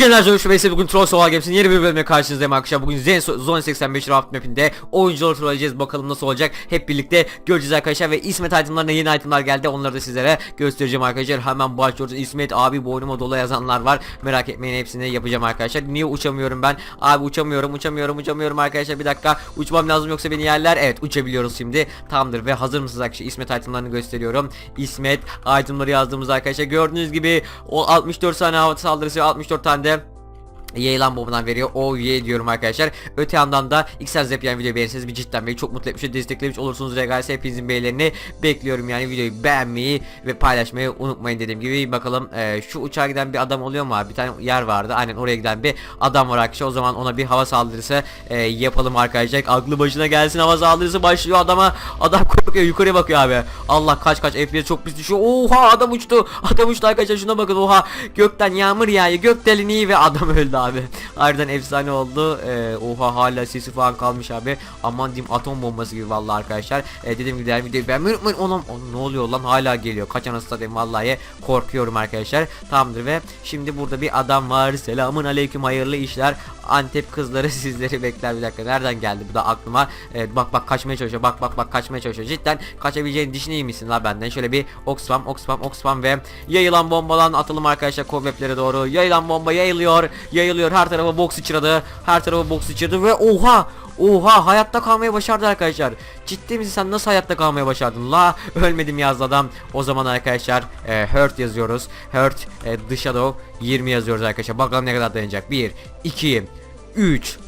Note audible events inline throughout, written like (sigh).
Genel Zoru Şubesi bugün Troll Soğal Games'in yeni bir bölümüne karşınızdayım arkadaşlar. Bugün Zen Zone 85 Raft Map'inde oyuncuları trolleyeceğiz. Bakalım nasıl olacak. Hep birlikte göreceğiz arkadaşlar. Ve İsmet itemlarına yeni itemlar geldi. Onları da sizlere göstereceğim arkadaşlar. Hemen başlıyoruz. İsmet abi boynuma dola yazanlar var. Merak etmeyin hepsini yapacağım arkadaşlar. Niye uçamıyorum ben? Abi uçamıyorum uçamıyorum uçamıyorum arkadaşlar. Bir dakika uçmam lazım yoksa beni yerler. Evet uçabiliyoruz şimdi. Tamamdır ve hazır mısınız arkadaşlar? İsmet itemlarını gösteriyorum. İsmet itemları yazdığımız arkadaşlar. Gördüğünüz gibi o 64 tane hava saldırısı 64 tane de Yayılan bombadan veriyor. O ye diyorum arkadaşlar. Öte yandan da XR Zepyan video beğenirseniz bir cidden beni çok mutlu etmiş desteklemiş olursunuz. Regalse hepinizin beğenilerini bekliyorum. Yani videoyu beğenmeyi ve paylaşmayı unutmayın dediğim gibi. Bakalım e, şu uçağa giden bir adam oluyor mu abi? Bir tane yer vardı. Aynen oraya giden bir adam var arkadaşlar. O zaman ona bir hava saldırısı e, yapalım arkadaşlar. Aklı başına gelsin hava saldırısı başlıyor adama. Adam korkuyor yukarıya bakıyor abi. Allah kaç kaç FPS çok pis düşüyor. Oha adam uçtu. (laughs) Adam uçtu arkadaşlar şuna bakın. Oha gökten yağmur yağıyor. Gök deliniği ve adam (laughs) öldü abi. Harbiden efsane oldu. Ee, oha hala sesi falan kalmış abi. Aman diyeyim atom bombası gibi vallahi arkadaşlar. Ee, dediğim gibi diğer videoyu beğenmeyi unutmayın. Oğlum ne oluyor lan hala geliyor. Kaç anasını satayım vallahi korkuyorum arkadaşlar. Tamamdır ve şimdi burada bir adam var. Selamun aleyküm hayırlı işler. Antep kızları (laughs) sizleri bekler bir dakika. Nereden geldi bu da aklıma. Evet, bak bak kaçmaya çalışıyor. Bak bak bak kaçmaya çalışıyor. Cidden kaçabileceğini düşüneyim misin la benden? Şöyle bir Oxfam Oxfam Oxfam ve yayılan bombalan atalım arkadaşlar kovveplere doğru. Yayılan bomba yayılıyor. Yayılıyor. Her tarafa boks sıçradı. Her tarafa boks sıçradı ve oha Oha hayatta kalmayı başardı arkadaşlar. Ciddi misin sen nasıl hayatta kalmayı başardın? La ölmedim yazdı adam. O zaman arkadaşlar e, Hurt yazıyoruz. Hurt e, The Shadow 20 yazıyoruz arkadaşlar. Bakalım ne kadar dayanacak. 1 2 3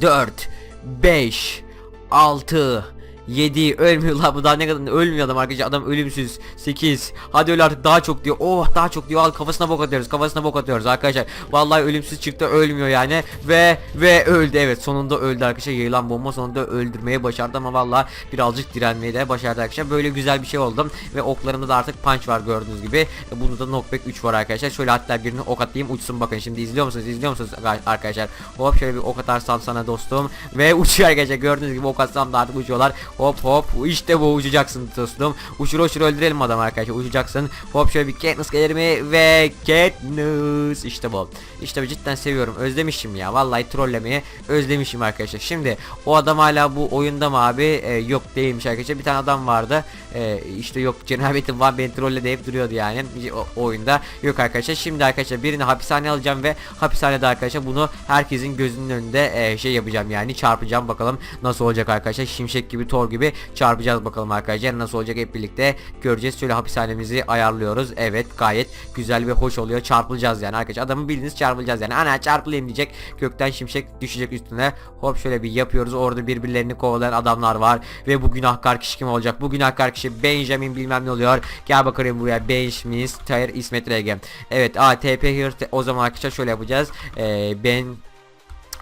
4 5 6 7 ölmüyor la bu daha ne kadar ölmüyor adam arkadaşlar adam ölümsüz. 8 hadi öl artık daha çok diyor. Oh daha çok diyor al kafasına bok atıyoruz kafasına bok atıyoruz arkadaşlar. Vallahi ölümsüz çıktı ölmüyor yani. Ve ve öldü evet sonunda öldü arkadaşlar. Yayılan bomba sonunda öldürmeye başardı ama vallahi birazcık direnmeyi de başardı arkadaşlar. Böyle güzel bir şey oldu ve oklarında da artık punch var gördüğünüz gibi. Bunda da knockback 3 var arkadaşlar. Şöyle hatta birini ok atayım uçsun bakın. Şimdi izliyor musunuz izliyor musunuz arkadaşlar? Hop şöyle bir ok atarsam sana dostum. Ve uçuyor arkadaşlar gördüğünüz gibi ok atsam da artık uçuyorlar Hop hop işte bu uçacaksın dostum. Uçur uçur öldürelim adam arkadaşlar uçacaksın. Hop şöyle bir Katniss gelir mi ve Katniss işte bu. İşte bu cidden seviyorum özlemişim ya vallahi trollemeyi özlemişim arkadaşlar. Şimdi o adam hala bu oyunda mı abi? Ee, yok değilmiş arkadaşlar. Bir tane adam vardı. Ee, işte yok cenabetim var beni trolle deyip duruyordu yani o, oyunda. Yok arkadaşlar şimdi arkadaşlar birini hapishaneye alacağım ve hapishanede arkadaşlar bunu herkesin gözünün önünde e, şey yapacağım yani çarpacağım bakalım nasıl olacak arkadaşlar. Şimşek gibi tor gibi çarpacağız bakalım arkadaşlar nasıl olacak hep birlikte göreceğiz. Şöyle hapishanemizi ayarlıyoruz. Evet gayet güzel ve hoş oluyor. Çarpılacağız yani arkadaşlar. Adamı bildiğiniz çarpılacağız yani. Ana çarpılayım diyecek. Gökten şimşek düşecek üstüne. Hop şöyle bir yapıyoruz. Orada birbirlerini kovalayan adamlar var ve bu günahkar kişi kim olacak? Bu günahkar kişi Benjamin bilmem ne oluyor. Gel bakalım buraya. Benjamin Tayyar İsmet Rege. Evet ATP here o zaman arkadaşlar şöyle yapacağız. Ee, ben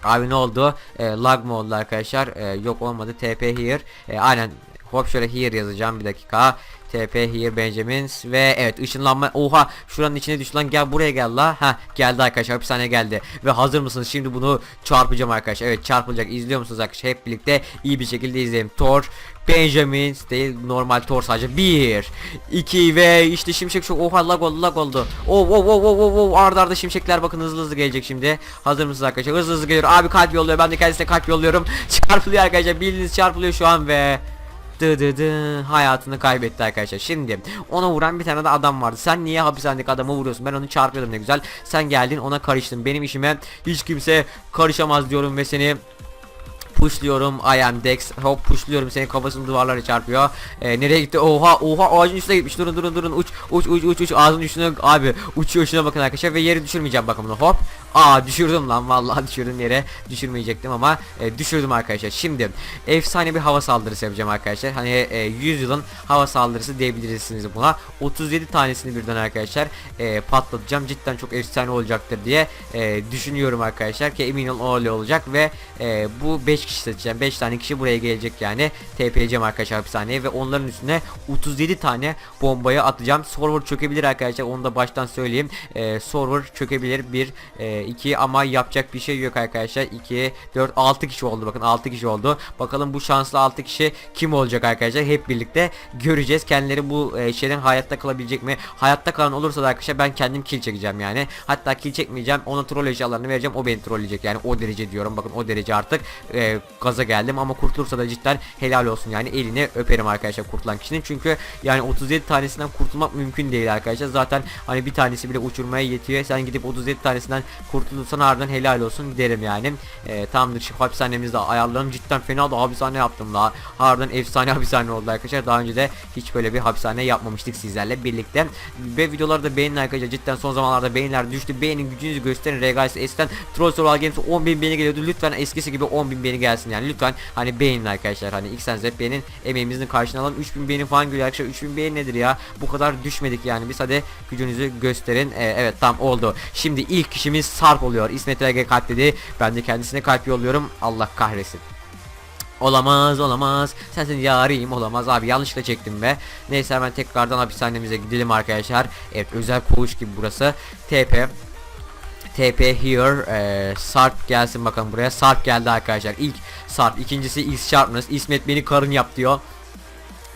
Abi ne oldu? Ee, lag mı oldu arkadaşlar? Ee, yok olmadı. TP here. Ee, aynen. Hop şöyle here yazacağım bir dakika. TP here Benjamins ve evet ışınlanma oha şuranın içine düş lan gel buraya gel la. Ha geldi arkadaşlar hapishaneye geldi. Ve hazır mısınız? Şimdi bunu çarpacağım arkadaşlar. Evet çarpılacak izliyor musunuz arkadaşlar? Hep birlikte iyi bir şekilde izleyelim. Thor Benjamin değil normal Thor sadece. 1 2 ve işte şimşek çok oha lag oldu lag oldu. Oh oh oh oh oh oh arda arda şimşekler bakın hızlı hızlı gelecek şimdi. Hazır mısınız arkadaşlar? Hızlı hızlı geliyor. Abi kalp yolluyor ben de kendisine kalp yolluyorum. (laughs) Çarpılıyor arkadaşlar bildiğiniz çarpılıyor şu an ve dı dı dı hayatını kaybetti arkadaşlar. Şimdi ona vuran bir tane de adam vardı. Sen niye hapishanedeki adamı vuruyorsun? Ben onu çarpıyordum ne güzel. Sen geldin ona karıştın. Benim işime hiç kimse karışamaz diyorum ve seni pushluyorum. I am Dex. Hop pushluyorum. Senin kafasını duvarlara çarpıyor. Ee, nereye gitti? Oha oha ağacın üstüne gitmiş. Durun durun durun. Uç uç uç uç uç. Ağzının üstüne abi uçuyor. Şuna bakın arkadaşlar ve yeri düşürmeyeceğim. Bakın hop. Aa düşürdüm lan. Vallahi (laughs) düşürdüm yere. Düşürmeyecektim ama e, düşürdüm arkadaşlar. Şimdi efsane bir hava saldırısı yapacağım arkadaşlar. Hani e, 100 yılın hava saldırısı diyebilirsiniz buna. 37 tanesini birden arkadaşlar e, patlatacağım. Cidden çok efsane olacaktır diye e, düşünüyorum arkadaşlar ki emin olun öyle olacak ve e, bu 5 kişi seçeceğim 5 tane kişi buraya gelecek yani. TP'leyeceğim arkadaşlar hapishaneye ve onların üstüne 37 tane bombayı atacağım. Server çökebilir arkadaşlar onu da baştan söyleyeyim. E, server çökebilir bir e, 2 ama yapacak bir şey yok arkadaşlar. 2 4 6 kişi oldu bakın 6 kişi oldu. Bakalım bu şanslı 6 kişi kim olacak arkadaşlar? Hep birlikte göreceğiz. Kendileri bu e, şeyden hayatta kalabilecek mi? Hayatta kalan olursa da arkadaşlar ben kendim kill çekeceğim yani. Hatta kill çekmeyeceğim ona troll eşyalarını vereceğim o beni trolleyecek yani. O derece diyorum bakın o derece artık e, gaza geldim ama kurtulursa da cidden helal olsun. Yani eline öperim arkadaşlar kurtulan kişinin. Çünkü yani 37 tanesinden kurtulmak mümkün değil arkadaşlar. Zaten hani bir tanesi bile uçurmaya yetiyor. Sen gidip 37 tanesinden kurtulursan ardından helal olsun derim yani. E, tamamdır. Şu hapishanemizde ayarlarım cidden fena da hapishane yaptım la. Ardından efsane (laughs) hapishane oldu arkadaşlar. Daha önce de hiç böyle bir hapishane yapmamıştık sizlerle birlikte. Ve videoları da beğenin arkadaşlar. Cidden son zamanlarda beğeniler düştü. Beğenin gücünüzü gösterin. Regalis eskiden Troll Survival Games 10.000 beğeni geliyordu. Lütfen eskisi gibi 10.000 beğeni gelsin. Yani lütfen hani beğenin arkadaşlar. Hani ilk sen beğenin emeğimizin karşına alalım. 3000 beğeni falan geliyor arkadaşlar. 3000 beğeni nedir ya? Bu kadar düşmedik yani. Biz hadi gücünüzü gösterin. Ee, evet tam oldu. Şimdi ilk kişimiz Sarp oluyor. İsmet Ege kalp dedi. Ben de kendisine kalp yolluyorum. Allah kahretsin. Olamaz olamaz. Sensin yarim olamaz. Abi yanlışlıkla çektim be. Neyse hemen tekrardan hapishanemize gidelim arkadaşlar. Evet özel koğuş gibi burası. TP TP here. Ee, Sarp gelsin bakalım buraya. Sarp geldi arkadaşlar. İlk Sarp. İkincisi X Sharpness. İsmet beni karın yap diyor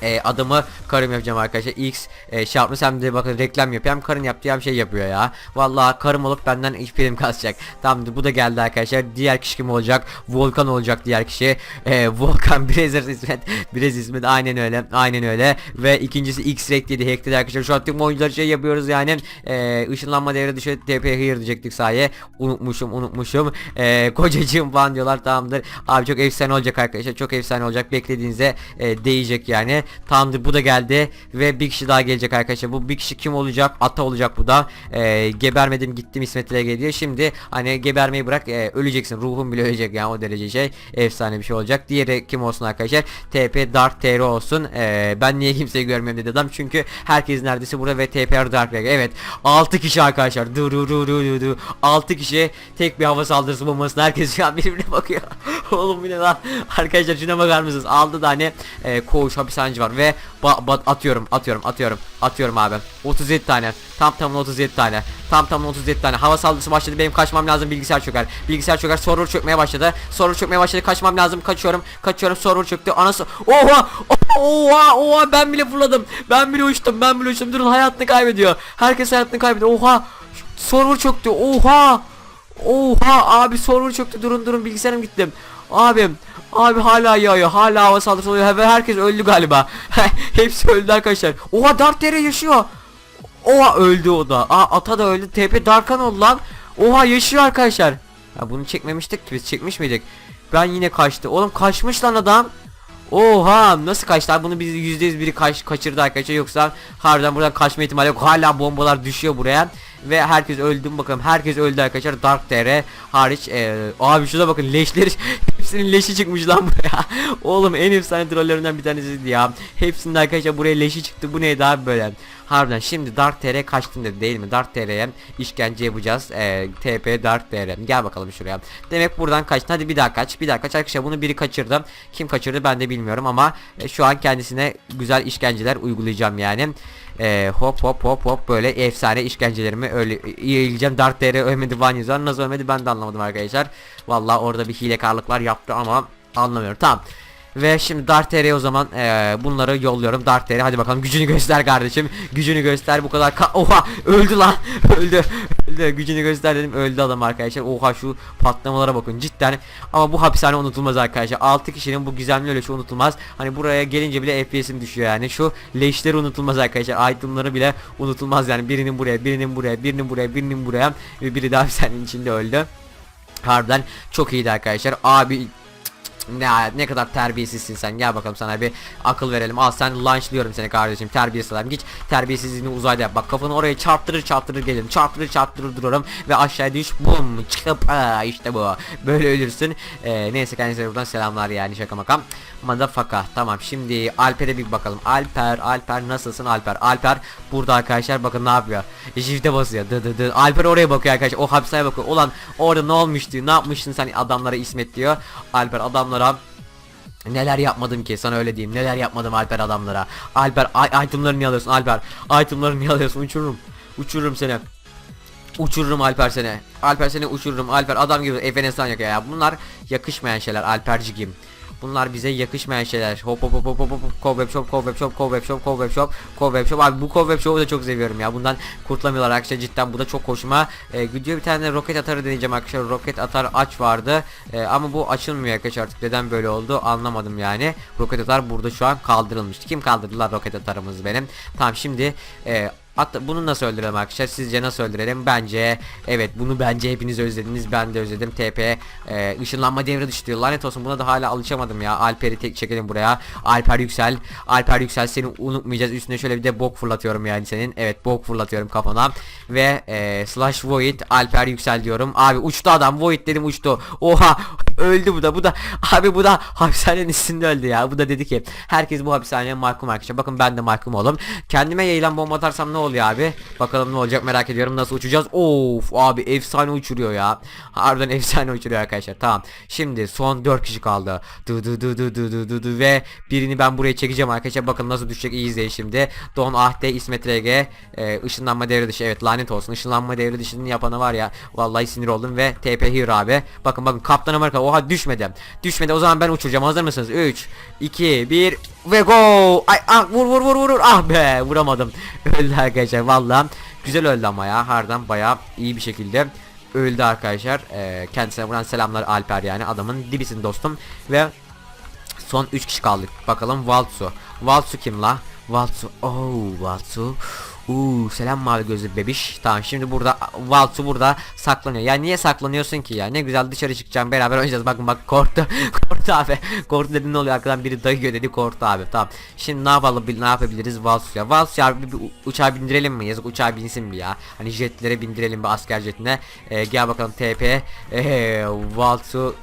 e, adımı karım yapacağım arkadaşlar. X e, şey yapmış hem de bakın reklam yapıyor hem karın yaptığı hem şey yapıyor ya. Vallahi karım olup benden iş prim kasacak. Tamamdır bu da geldi arkadaşlar. Diğer kişi kim olacak? Volkan olacak diğer kişi. E, (laughs) Volkan Brazers İsmet. Brazers İsmet aynen öyle aynen öyle. Ve ikincisi X dedi hackledi arkadaşlar. Şu an tüm oyuncular şey yapıyoruz yani. E, ışınlanma devre dışı TP here diyecektik saye unutmuşum unutmuşum. E, kocacığım falan diyorlar tamamdır. Abi çok efsane olacak arkadaşlar çok efsane olacak. Beklediğinize e, değecek yani Tamamdır bu da geldi ve bir kişi daha gelecek arkadaşlar. Bu bir kişi kim olacak? Ata olacak bu da. Ee, gebermedim gittim İsmet ile geliyor. Şimdi hani gebermeyi bırak e, öleceksin. Ruhun bile ölecek yani o derece şey. Efsane bir şey olacak. Diğeri kim olsun arkadaşlar? TP Dark TR olsun. Ee, ben niye kimseyi görmüyorum dedi adam. Çünkü herkes neredeyse burada ve TPR Dark Reg. Evet 6 kişi arkadaşlar. Du du du du du du. 6 kişi tek bir hava saldırısı bombasına herkes şu an birbirine bakıyor. (laughs) Oğlum bu ne lan? Arkadaşlar şuna bakar mısınız? 6 tane e, koğuş hapishaneci var ve ba- ba- atıyorum atıyorum atıyorum atıyorum abi. 37 tane. Tam tamına 37 tane. Tam tamına 37 tane. Hava saldırısı başladı. Benim kaçmam lazım. Bilgisayar çöker. Bilgisayar çöker. Server çökmeye başladı. Server çökmeye başladı. Kaçmam lazım. Kaçıyorum. Kaçıyorum. Server çöktü. Anası oha! Oha! Oha! Ben bile fırladım. Ben bile uçtum. Ben bile uçtum. Durun hayatını kaybediyor. Herkes hayatını kaybediyor. Oha! Server çöktü. Oha! Oha! Abi server çöktü. Durun durun. Bilgisayarım gittim. Abim abi hala yağıyor hala hava saldırısı oluyor ve herkes öldü galiba. (laughs) Hepsi öldü arkadaşlar. Oha Dark Dere yaşıyor. Oha öldü o da. Aa ata da öldü. TP Darkan oldu lan. Oha yaşıyor arkadaşlar. Ya bunu çekmemiştik ki biz çekmiş miydik? Ben yine kaçtı. Oğlum kaçmış lan adam. Oha nasıl kaçtı? Bunu biz yüzde yüz biri kaç, kaçırdı arkadaşlar yoksa harbiden buradan kaçma ihtimali yok. Hala bombalar düşüyor buraya ve herkes öldü mü bakalım. Herkes öldü arkadaşlar. Dark TR hariç e, abi şuna bakın leşleri (laughs) hepsinin leşi çıkmış lan buraya. (laughs) Oğlum en efsane trollerinden bir tanesiydi ya. Hepsinin arkadaşlar buraya leşi çıktı. Bu neydi abi böyle? Harbiden şimdi Dark TR kaçtın dedi değil mi? Dark TR'ye işkence yapacağız. E, TP Dark TR gel bakalım şuraya. Demek buradan kaçtın. Hadi bir daha kaç bir daha kaç. Arkadaşlar bunu biri kaçırdı. Kim kaçırdı ben de bilmiyorum ama e, şu an kendisine güzel işkenceler uygulayacağım yani ee, hop hop hop hop böyle efsane işkencelerimi öyle yiyeceğim. Dark DR ölmedi Van yazar. Nasıl ölmedi ben de anlamadım arkadaşlar. Vallahi orada bir hilekarlıklar yaptı ama anlamıyorum. Tamam. Ve şimdi Dark TR'ye o zaman eee, bunları yolluyorum. Dark TR hadi bakalım gücünü göster kardeşim. Gücünü göster bu kadar. Ka Oha öldü lan. (laughs) öldü. Öldü. Gücünü göster dedim. Öldü adam arkadaşlar. Oha şu patlamalara bakın cidden. Ama bu hapishane unutulmaz arkadaşlar. 6 kişinin bu gizemli ölüşü unutulmaz. Hani buraya gelince bile FPS'im düşüyor yani. Şu leşleri unutulmaz arkadaşlar. Itemları bile unutulmaz yani. Birinin buraya, birinin buraya, birinin buraya, birinin buraya ve biri de hapishanenin içinde öldü. Harbiden çok iyiydi arkadaşlar. Abi ne ne kadar terbiyesizsin sen. Gel bakalım sana bir akıl verelim. Al sen launchlıyorum seni kardeşim. Terbiyesiz adam. Git terbiyesizliğini uzayda yap. Bak kafanı oraya çarptırır çarptırır gelin çarptırır çarptırır dururum ve aşağıya düş. Bum çıkıp işte bu. Böyle ölürsün. Ee, neyse kendisine buradan selamlar yani şaka makam. Motherfucker tamam şimdi Alper'e bir bakalım. Alper Alper nasılsın? Alper Alper burada arkadaşlar. Bakın ne yapıyor? Shift'e basıyor. Dı dı dı. Alper oraya bakıyor arkadaşlar. O hapishaneye bakıyor. Ulan orada ne olmuştu? Ne yapmıştın sen? Adamlara İsmet diyor. Alper adamlara Neler yapmadım ki sana öyle diyeyim neler yapmadım Alper adamlara Alper itemları niye alıyorsun Alper itemları niye alıyorsun uçururum uçururum seni Uçururum Alper seni. Alper seni uçururum. Alper adam gibi Efenestan yok ya. Bunlar yakışmayan şeyler Alpercigim. Bunlar bize yakışmayan şeyler. Hop hop hop hop hop hop Cobweb shop, Cobweb shop, Cobweb shop, Cobweb shop, Cobweb shop. Abi bu Cobweb shop'u da çok seviyorum ya. Bundan kurtulamıyorlar arkadaşlar. Cidden bu da çok hoşuma. Ee, gidiyor bir tane roket atarı deneyeceğim arkadaşlar. Roket atar aç vardı. Ee, ama bu açılmıyor arkadaşlar artık. Neden böyle oldu anlamadım yani. Roket atar burada şu an kaldırılmıştı. Kim kaldırdılar roket atarımız benim. Tamam şimdi e, Hatta bunu nasıl öldürelim arkadaşlar? Sizce nasıl öldürelim? Bence evet bunu bence hepiniz özlediniz. Ben de özledim. TP e, ışınlanma devre dışı diyor. Lanet olsun buna da hala alışamadım ya. Alper'i tek çekelim buraya. Alper yüksel. Alper yüksel seni unutmayacağız. Üstüne şöyle bir de bok fırlatıyorum yani senin. Evet bok fırlatıyorum kafana. Ve e, slash void Alper yüksel diyorum. Abi uçtu adam. Void dedim uçtu. Oha öldü bu da bu da abi bu da hapishanenin üstünde öldü ya bu da dedi ki herkes bu hapishaneye mahkum arkadaşlar bakın ben de mahkum oğlum kendime yayılan bomba atarsam ne oluyor abi. Bakalım ne olacak merak ediyorum. Nasıl uçacağız? Of abi efsane uçuruyor ya. Harbiden (laughs) efsane uçuruyor arkadaşlar. Tamam. Şimdi son 4 kişi kaldı. Dı dı dı dı dı dı dı dı ve birini ben buraya çekeceğim arkadaşlar. Bakın nasıl düşecek iyi izleyin şimdi. Don Ahde İsmet RG e, ışınlanma devre dışı. Evet lanet olsun. Işınlanma devre dışının yapanı var ya. Vallahi sinir oldum ve TP Hero abi. Bakın bakın Kaptan Amerika. Oha düşmedi. Düşmedi. O zaman ben uçuracağım. Hazır mısınız? 3 2 1 ve go. Ay ah, vur vur vur vur. Ah be vuramadım. (laughs) Öldü arkadaşlar. Vallahi güzel öldü ama ya. Harbiden bayağı iyi bir şekilde öldü arkadaşlar. Ee, kendisine buradan selamlar Alper yani. Adamın dibisin dostum. Ve son 3 kişi kaldık. Bakalım Valtsu Valtsu kim la? Valtsu oh Valtsu Uuu selam mavi gözlü bebiş. Tamam şimdi burada Valtsu burada saklanıyor. Ya niye saklanıyorsun ki ya? Ne güzel dışarı çıkacağım beraber oynayacağız. Bakın bak korktu. (laughs) korktu abi. Korktu dedi ne oluyor arkadan biri dayıyor dedi korktu abi. Tamam. Şimdi ne yapalım ne yapabiliriz Valtsu ya? Valtsu ya bir, uçağa bindirelim mi? Yazık uçağa binsin bir ya. Hani jetlere bindirelim bir asker jetine. Ee, gel bakalım TP. Ee, Valtsu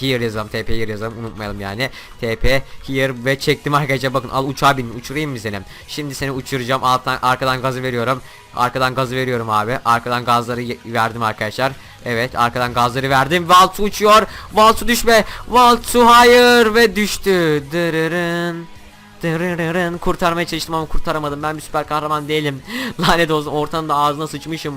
here yazalım TP here yazalım unutmayalım yani TP here ve çektim arkadaşlar bakın al uçağa bin uçurayım mı seni şimdi seni uçuracağım alttan arkadan gazı veriyorum arkadan gazı veriyorum abi arkadan gazları verdim arkadaşlar evet arkadan gazları verdim Valtsu uçuyor Valtsu düşme Valtsu hayır ve düştü Dırırın Dırırırın. Kurtarmaya çalıştım ama kurtaramadım. Ben bir süper kahraman değilim. (laughs) Lanet olsun ortanın da ağzına sıçmışım.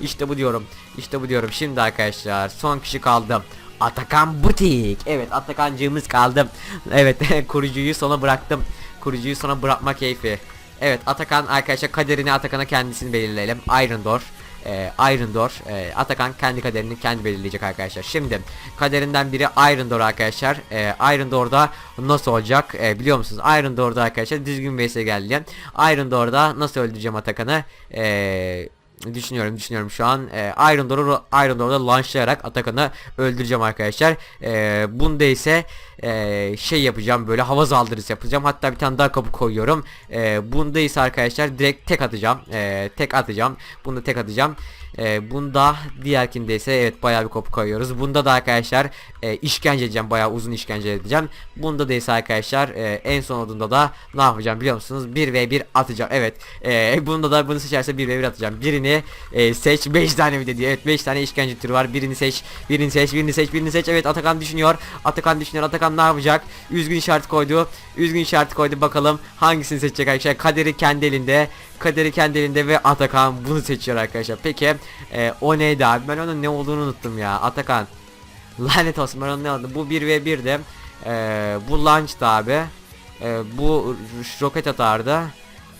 İşte bu diyorum. İşte bu diyorum. Şimdi arkadaşlar son kişi kaldı. Atakan Butik. Evet Atakancığımız kaldı. Evet (laughs) kurucuyu sona bıraktım. Kurucuyu sona bırakma keyfi. Evet Atakan arkadaşlar kaderini Atakan'a kendisini belirleyelim. Iron Door. Ee, Iron Door. Ee, Atakan kendi kaderini kendi belirleyecek arkadaşlar. Şimdi kaderinden biri Iron Door arkadaşlar. Ee, Iron Door'da nasıl olacak ee, biliyor musunuz? Iron Door'da arkadaşlar düzgün bir geldi. Iron Door'da nasıl öldüreceğim Atakan'ı? Eee düşünüyorum düşünüyorum. Şu an e, Iron Door'u Iron Door'da launchlayarak Atakan'ı öldüreceğim arkadaşlar. E, bunda ise e, şey yapacağım böyle hava saldırısı yapacağım. Hatta bir tane daha kapı koyuyorum. E, bunda ise arkadaşlar direkt tek atacağım. E, tek atacağım. Bunda tek atacağım e, bunda diğerkinde ise evet bayağı bir kapı koyuyoruz. Bunda da arkadaşlar e, işkence edeceğim bayağı uzun işkence edeceğim. Bunda da ise arkadaşlar e, en sonunda da ne yapacağım biliyor musunuz? 1 ve 1 atacağım. Evet e, (laughs) bunda da bunu seçerse 1 ve 1 atacağım. Birini e, seç 5 tane mi dedi evet 5 tane işkence türü var. Birini seç birini seç birini seç birini seç. Evet Atakan düşünüyor. Atakan düşünüyor. Atakan ne yapacak? Üzgün işareti koydu. Üzgün işareti koydu. Bakalım hangisini seçecek arkadaşlar? Kaderi kendi elinde. Kaderi kendi elinde ve Atakan bunu seçiyor arkadaşlar. Peki e, o neydi abi? Ben onun ne olduğunu unuttum ya. Atakan. (laughs) Lanet olsun ben onu ne aldım? Bu 1 ve 1'de e, bu launch'tı abi e, bu roket atardı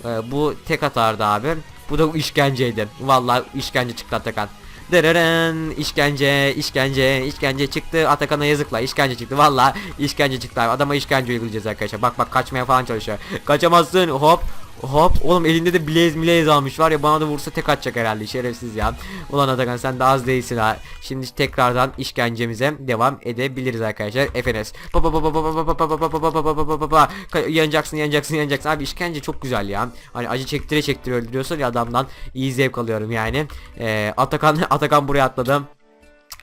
e, bu tek atardı abi. Bu da işkenceydi. Vallahi işkence çıktı Atakan. Dırırın işkence işkence işkence çıktı. Atakan'a yazıkla işkence çıktı. Valla işkence çıktı abi. Adama işkence uygulayacağız arkadaşlar. Bak bak kaçmaya falan çalışıyor. Kaçamazsın hop Hop oğlum elinde de blaze blaze almış var ya bana da vursa tek atacak herhalde şerefsiz ya. Ulan Atakan sen de az değilsin ha. Şimdi tekrardan işkencemize devam edebiliriz arkadaşlar. Efenes. Yanacaksın yanacaksın yanacaksın. Abi işkence çok güzel ya. Hani acı çektire çektire öldürüyorsun ya adamdan iyi zevk alıyorum yani. Ee, Atakan Atakan buraya atladım.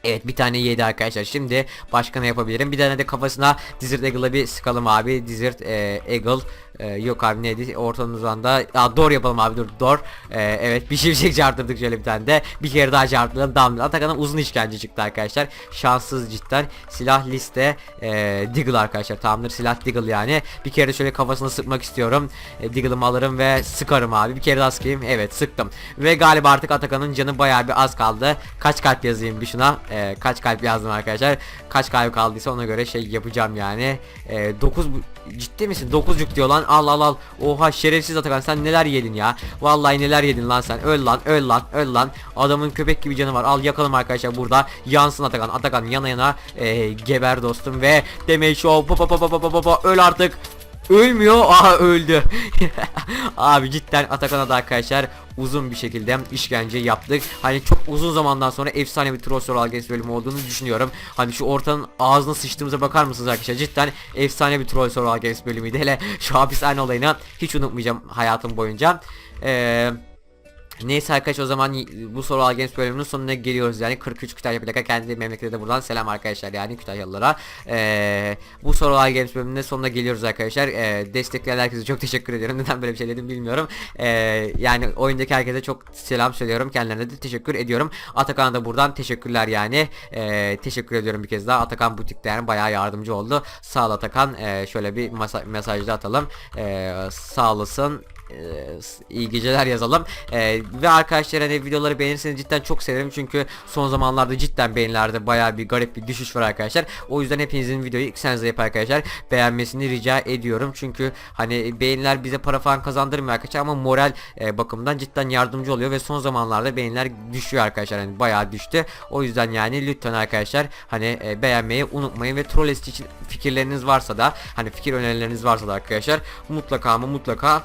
Evet bir tane yedi arkadaşlar. Şimdi başka ne yapabilirim? Bir tane de kafasına Desert Eagle'a bir sıkalım abi. Desert e, Eagle e, yok abi neydi? Ortanın uzağında. Aa Dor yapalım abi dur Dor. E, evet bir şimşek çarptırdık şöyle bir tane de. Bir kere daha çarptıralım. Damla. Atakan'a uzun işkence çıktı arkadaşlar. Şanssız cidden. Silah liste e, Deagle arkadaşlar. Tamamdır silah Deagle yani. Bir kere de şöyle kafasına sıkmak istiyorum. E, Deagle'ımı alırım ve sıkarım abi. Bir kere daha sıkayım. Evet sıktım. Ve galiba artık Atakan'ın canı bayağı bir az kaldı. Kaç kalp yazayım bir şuna. E, kaç kalp yazdım arkadaşlar. Kaç kalp kaldıysa ona göre şey yapacağım yani. E, 9 ciddi misin? 9'cuk diyor lan. Al al al. Oha şerefsiz Atakan sen neler yedin ya. Vallahi neler yedin lan sen. Öl lan öl lan öl lan. Adamın köpek gibi canı var. Al yakalım arkadaşlar burada. Yansın Atakan. Atakan yana yana e, geber dostum ve damage show. Pa. Öl artık. Ölmüyor. Aha öldü. (laughs) Abi cidden Atakan'a da arkadaşlar uzun bir şekilde işkence yaptık. Hani çok uzun zamandan sonra efsane bir Troll Soral Games bölümü olduğunu düşünüyorum. Hani şu ortanın ağzına sıçtığımıza bakar mısınız arkadaşlar? Cidden efsane bir Troll Soral Games bölümüydü. Hele şu hapishane olayını hiç unutmayacağım hayatım boyunca. Eee Neyse arkadaşlar o zaman bu soru All Games bölümünün sonuna geliyoruz. Yani 43 Kütahya plaka kendi memlekete de buradan selam arkadaşlar. Yani Kütahyalılara. Ee, bu soru All Games bölümünün sonuna geliyoruz arkadaşlar. Ee, destekleyen herkese çok teşekkür ediyorum. (laughs) Neden böyle bir şey dedim bilmiyorum. Ee, yani oyundaki herkese çok selam söylüyorum. Kendilerine de teşekkür ediyorum. Atakan'a da buradan teşekkürler yani. Ee, teşekkür ediyorum bir kez daha. Atakan butikte yani bayağı yardımcı oldu. Sağ ol Atakan. Ee, şöyle bir masa- mesaj da atalım. Ee, sağ olasın iyi geceler yazalım. Ee, ve arkadaşlar hani videoları beğenirseniz cidden çok sevinirim. Çünkü son zamanlarda cidden beğenilerde baya bir garip bir düşüş var arkadaşlar. O yüzden hepinizin videoyu ilk senize yap arkadaşlar beğenmesini rica ediyorum. Çünkü hani beğeniler bize para falan kazandırmıyor arkadaşlar ama moral e, bakımından cidden yardımcı oluyor. Ve son zamanlarda beğeniler düşüyor arkadaşlar. Hani bayağı düştü. O yüzden yani lütfen arkadaşlar hani e, beğenmeyi unutmayın. Ve troll için fikirleriniz varsa da hani fikir önerileriniz varsa da arkadaşlar mutlaka ama mutlaka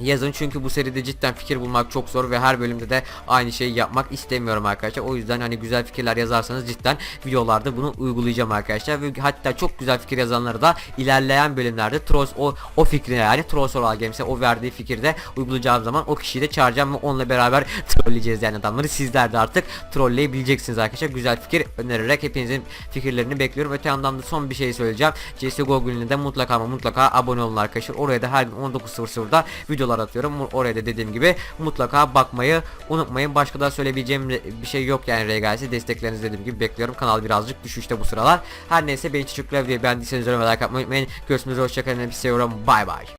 yazın çünkü bu seride cidden fikir bulmak çok zor ve her bölümde de aynı şeyi yapmak istemiyorum arkadaşlar. O yüzden hani güzel fikirler yazarsanız cidden videolarda bunu uygulayacağım arkadaşlar ve hatta çok güzel fikir yazanları da ilerleyen bölümlerde Tross o o fikri yani Tross Oral Games'e o verdiği fikirde uygulayacağım zaman o kişiyi de çağıracağım ve onunla beraber (laughs) trolleyeceğiz yani adamları. Sizler de artık trolleyebileceksiniz arkadaşlar. Güzel fikir önererek hepinizin fikirlerini bekliyorum. Öte yandan da son bir şey söyleyeceğim. CSGO gününde mutlaka ama mutlaka abone olun arkadaşlar. Oraya da her gün 19.00'da videolar atıyorum. Oraya da dediğim gibi mutlaka bakmayı unutmayın. Başka da söyleyebileceğim bir şey yok yani regalesi. Desteklerinizi dediğim gibi bekliyorum. Kanal birazcık düşüşte bu sıralar. Her neyse beni teşekkürler diye beğendiyseniz ve like atmayı unutmayın. Görüşmek üzere hoşçakalın. Bir seviyorum. Bay bay.